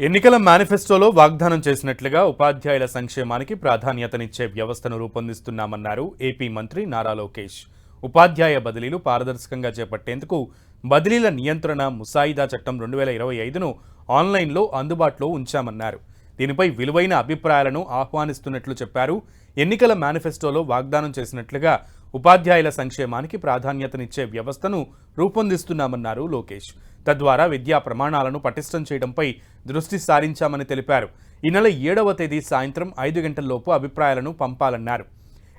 ఎన్నికల మేనిఫెస్టోలో వాగ్దానం చేసినట్లుగా ఉపాధ్యాయుల సంక్షేమానికి ప్రాధాన్యతనిచ్చే వ్యవస్థను రూపొందిస్తున్నామన్నారు ఏపీ మంత్రి నారా లోకేష్. ఉపాధ్యాయ బదిలీలు పారదర్శకంగా చేపట్టేందుకు బదిలీల నియంత్రణ ముసాయిదా చట్టం రెండు వేల ఇరవై ఐదును ఆన్లైన్లో అందుబాటులో ఉంచామన్నారు. దీనిపై విలువైన అభిప్రాయాలను ఆహ్వానిస్తున్నట్లు చెప్పారు. ఎన్నికల మేనిఫెస్టోలో వాగ్దానం చేసినట్లుగా ఉపాధ్యాయుల సంక్షేమానికి ప్రాధాన్యతనిచ్చే వ్యవస్థను రూపొందిస్తున్నామన్నారు లోకేష్. తద్వారా విద్యా ప్రమాణాలను పటిష్టం చేయడంపై దృష్టి సారించామని తెలిపారు. ఈ నెల ఏడవ తేదీ సాయంత్రం ఐదు గంటల్లోపు అభిప్రాయాలను పంపాలన్నారు.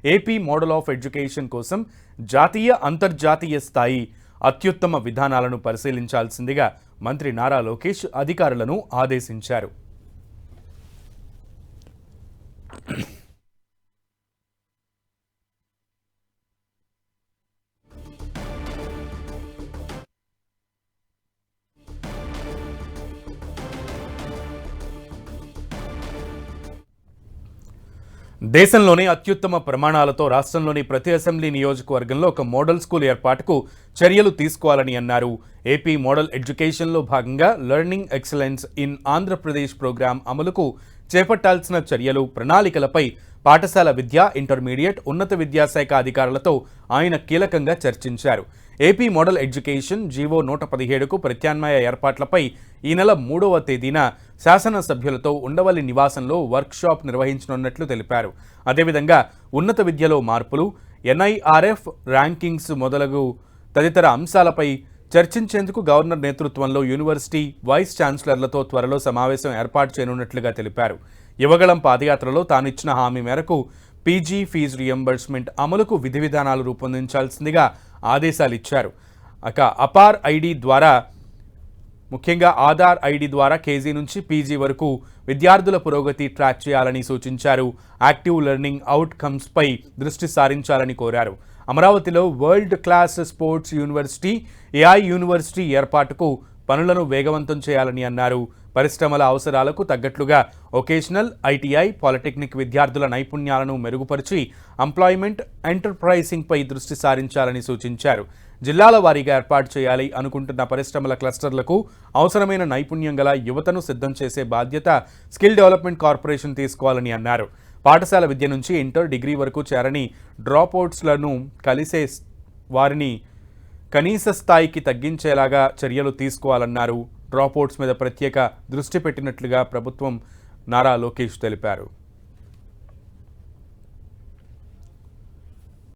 ఏపీ మోడల్ ఆఫ్ ఎడ్యుకేషన్ కోసం జాతీయ అంతర్జాతీయ స్థాయి అత్యుత్తమ విధానాలను పరిశీలించాల్సిందిగా మంత్రి నారా లోకేష్ అధికారులను ఆదేశించారు. దేశంలోనే అత్యుత్తమ ప్రమాణాలతో రాష్ట్రంలోని ప్రతి అసెంబ్లీ నియోజకవర్గంలో ఒక మోడల్ స్కూల్ ఏర్పాటుకు చర్యలు తీసుకోవాలని అన్నారు. ఏపీ మోడల్ ఎడ్యుకేషన్లో భాగంగా learning excellence in Andhra Pradesh programme అమలుకు చేపట్టాల్సిన చర్యలు ప్రణాళికలపై పాఠశాల విద్య ఇంటర్మీడియట్ ఉన్నత విద్యాశాఖ అధికారులతో ఆయన కీలకంగా చర్చించారు. ఏపీ మోడల్ ఎడ్యుకేషన్ జీవో నూట పదిహేడుకు ప్రత్యామ్నాయ ఏర్పాట్లపై ఈ నెల మూడవ తేదీన శాసనసభ్యులతో ఉండవల్లి నివాసంలో వర్క్షాప్ నిర్వహించనున్నట్లు తెలిపారు. అదేవిధంగా ఉన్నత విద్యలో మార్పులు ఎన్ఐఆర్ఎఫ్ ర్యాంకింగ్స్ మొదలగు తదితర అంశాలపై చర్చించేందుకు గవర్నర్ నేతృత్వంలో యూనివర్సిటీ వైస్ ఛాన్సలర్లతో త్వరలో సమావేశం ఏర్పాటు చేయనున్నట్లుగా తెలిపారు. యువగళం పాదయాత్రలో తానిచ్చిన హామీ మేరకు పీజీ ఫీజు రియంబర్స్మెంట్ అమలుకు విధి విధానాలు రూపొందించాల్సిందిగా ఆదేశాలు ఇచ్చారు. అక అపార్ ఐడి ద్వారా ముఖ్యంగా ఆధార్ ఐడి ద్వారా కేజీ నుంచి పీజీ వరకు విద్యార్థుల పురోగతి ట్రాక్ చేయాలని సూచించారు. యాక్టివ్ లెర్నింగ్ అవుట్కమ్స్పై దృష్టి సారించాలని కోరారు. అమరావతిలో world class sports university AI university ఏర్పాటుకు పనులను వేగవంతం చేయాలని అన్నారు. పరిశ్రమల అవసరాలకు తగ్గట్లుగా ఒకేషనల్ ఐటీఐ పాలిటెక్నిక్ విద్యార్థుల నైపుణ్యాలను మెరుగుపరిచి ఎంప్లాయ్మెంట్ ఎంటర్ప్రైజింగ్పై దృష్టి సారించాలని సూచించారు. జిల్లాల వారీగా ఏర్పాటు చేయాలి అనుకుంటున్న పరిశ్రమల క్లస్టర్లకు అవసరమైన నైపుణ్యం గల యువతను సిద్ధం చేసే బాధ్యత స్కిల్ డెవలప్మెంట్ కార్పొరేషన్ తీసుకోవాలని అన్నారు. పాఠశాల విద్య నుంచి ఇంటర్ డిగ్రీ వరకు చేరని డ్రాప్అవుట్స్లను కలిసే వారిని కనీస స్థాయికి తగ్గించేలాగా చర్యలు తీసుకోవాలన్నారు. డ్రాప్అవుట్స్ మీద ప్రత్యేక దృష్టి పెట్టినట్లుగా ప్రభుత్వం నారా లోకేష్ తెలిపారు.